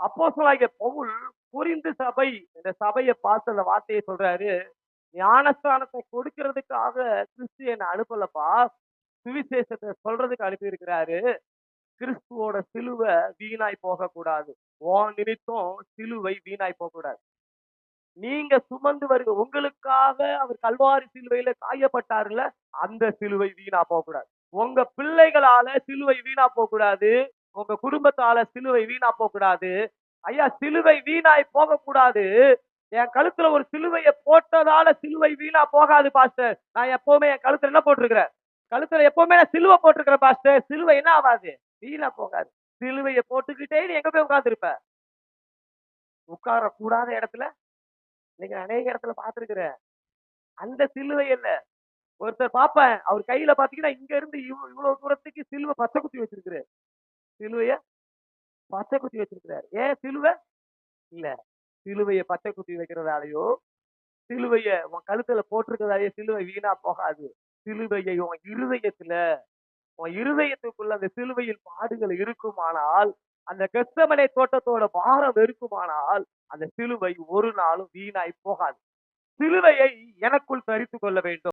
அப்போசலாகிய பவுல் புரிந்து சபை இந்த சபையை பார்த்து அந்த வார்த்தையை சொல்றாரு ஞானஸ்தானத்தை கொடுக்கிறதுக்காக கிறிஸ்து என்னை அனுப்பலப்பா சுவிசேஷத்தை சொல்றதுக்கு அனுப்பி இருக்கிறாரு கிறிஸ்துவோட சிலுவை வீணாய் போகக்கூடாது. உன் நிமித்தம் சிலுவை வீணாய் போகக்கூடாது. நீங்க சுமந்து வருக உங்களுக்காக அவர் கல்வாரி சிலுவையில காயப்பட்டாருல அந்த சிலுவை வீணா போகக்கூடாது. உங்க பிள்ளைகளால சிலுவை வீணா போகக்கூடாது. உங்க குடும்பத்தால சிலுவை வீணா போகக்கூடாது. ஐயா சிலுவை வீணாய் போகக்கூடாது. என் கழுத்துல ஒரு சிலுவையை போட்டதால சிலுவை வீணா போகாது பாஸ்டர். நான் எப்பவுமே என் கழுத்துல என்ன போட்டிருக்கிறேன்? கழுத்துல எப்பவுமே நான் சிலுவை போட்டிருக்கிறேன் பாஸ்டர். சிலுவை என்ன ஆகாது? வீணா போகாது. சிலுவையை போட்டுக்கிட்டே நீ எங்க போய் உட்காந்துருப்ப உட்கார கூடாத இடத்துல நீங்க அநேக இடத்துல பாத்துருக்குற அந்த சிலுவை இல்ல ஒருத்தர் பாப்பேன் அவர் கையில பாத்தீங்கன்னா இங்க இருந்து இவ்வளவு தூரத்துக்கு சிலுவை பச்சை குத்தி வச்சிருக்கிறாரு. சிலுவைய பச்சை குத்தி வச்சிருக்கிறாரு. ஏன் சிலுவை? இல்ல சிலுவைய பச்சை குத்தி வைக்கிறதாலயோ சிலுவைய உன் கழுத்துல போட்டிருக்கிறதாலேயோ சிலுவை வீணா போகாது. சிலுவையை உன் இருதயத்துல உன் இருதயத்துக்குள்ள அந்த சிலுவையில் பாடுகள் இருக்குமானால் அந்த கெஸ்தமனை தோட்டத்தோட பாரம் இருக்குமானால் அந்த சிலுவை ஒரு நாளும் வீணாய் போகாது. சிலுவையை எனக்குள் தரித்து கொள்ள வேண்டும்.